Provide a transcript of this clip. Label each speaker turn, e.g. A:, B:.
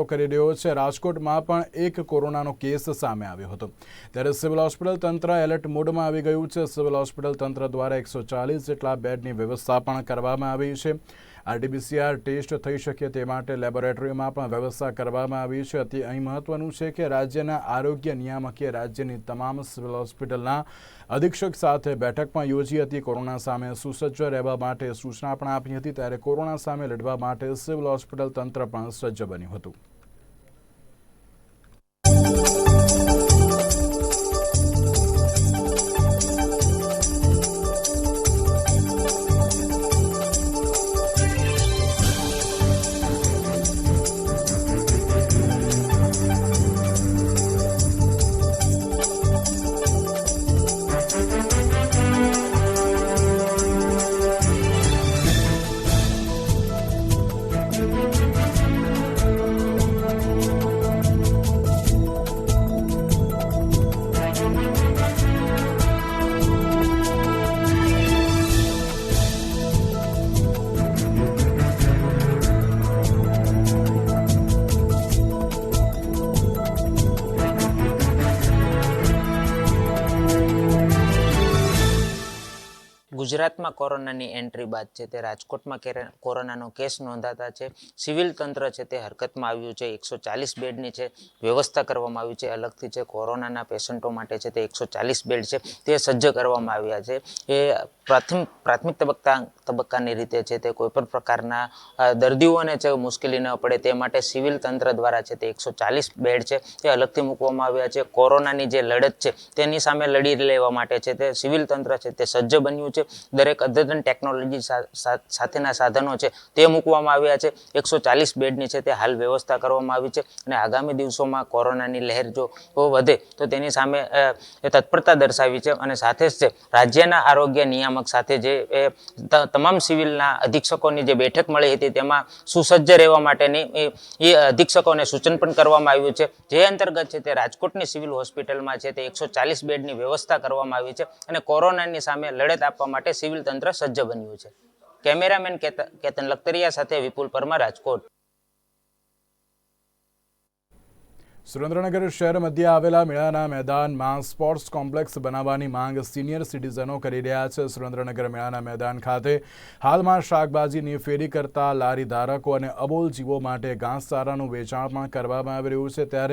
A: કરી રહ્યો છે. રાજકોટમાં પણ એક કોરોનાનો કેસ સામે આવ્યો હતો. ત્યારે સિવિલ હોસ્પિટલ તંત્ર એલર્ટ મોડમાં આવી ગયું છે. સિવિલ હોસ્પિટલ તંત્ર દ્વારા એકસો ચાલીસ જેટલા બેડની વ્યવસ્થા પણ કરવામાં આવી છે. આરટીપીસીઆર ટેસ્ટ થઈ શકે તે માટે લેબોરેટરીમાં પણ વ્યવસ્થા કરવામાં આવી છે. અતિ અહીં મહત્વનું છે કે રાજ્યના આરોગ્ય નિયામકે રાજ્યની તમામ સિવિલ હોસ્પિટલના અધિક્ષક સાથે બેઠક પણ યોજી હતી. કોરોના સામે સુસજ્જ રહેવા માટે સૂચના પણ આપી હતી. ત્યારે કોરોના સામે લડવા માટે સિવિલ હોસ્પિટલ તંત્ર પણ સજ્જ બન્યું હતું.
B: ગુજરાતમાં કોરોનાની એન્ટ્રી બાદ છે તે રાજકોટમાં કેરે- કોરોનાનો કેસ નોંધાતા છે. સિવિલ તંત્ર છે તે હરકતમાં આવ્યું છે. એકસો ચાલીસ બેડની છે, વ્યવસ્થા કરવામાં આવી છે. અલગથી છે કોરોનાના પેશન્ટો માટે છે તે એકસો ચાલીસ બેડ છે તે સજ્જ કરવામાં આવ્યા છે. એ પ્રાથમિક પ્રાથમિક તબક્કા, તબક્કાની રીતે છે તે કોઈપણ પ્રકારના દર્દીઓને છે મુશ્કેલી ન પડે તે માટે સિવિલ તંત્ર દ્વારા છે તે એકસો ચાલીસ બેડ છે તે અલગથી મૂકવામાં આવ્યા છે. કોરોનાની જે લડત છે તેની સામે લડી લેવા માટે છે તે સિવિલ તંત્ર છે તે સજ્જ બન્યું છે. દરેક અદ્યતન ટેકનોલોજી સાથેના સાધનો છે તે મૂકવામાં આવ્યા છે. એકસો ચાલીસ બેડની છે તે હાલ વ્યવસ્થા કરવામાં આવી છે અને આગામી દિવસોમાં કોરોનાની લહેર જો વધે તો તેની સામે તત્પરતા દર્શાવી છે અને સાથે જ રાજ્યના આરોગ્ય નિયામક સાથે જે તમામ સિવિલના અધિક્ષકોની જે બેઠક મળી હતી તેમાં સુસજ્જ રહેવા માટેની, એ- અધિક્ષકોને સૂચન પણ કરવામાં આવ્યું છે. જે અંતર્ગત છે તે રાજકોટની સિવિલ હોસ્પિટલમાં છે તે એકસો ચાલીસ બેડની વ્યવસ્થા કરવામાં આવી છે અને કોરોનાની સામે લડત આપવા માટે સિવિલ તંત્ર સજ્જ બન્યું છે. કેમેરામેન કેતન લખતરિયા સાથે વિપુલ પરમાર, રાજકોટ.
A: સુરેન્દ્રનગર શહેર મધ્ય આવેલા મેળાના મેદાનમાં સ્પોર્ટ્સ કોમ્પ્લેક્સ બનાવવાની માંગ સિનિયર સિટીઝનો કરી રહ્યા છે. સુરેન્દ્રનગર મેળાના મેદાન ખાતે હાલમાં શાકભાજીની ફેરી કરતા લારી ધારકો અને અબોલ જીવો માટે ઘાસચારાનું વેચાણ પણ કરવામાં આવી રહ્યું છે. ત્યારે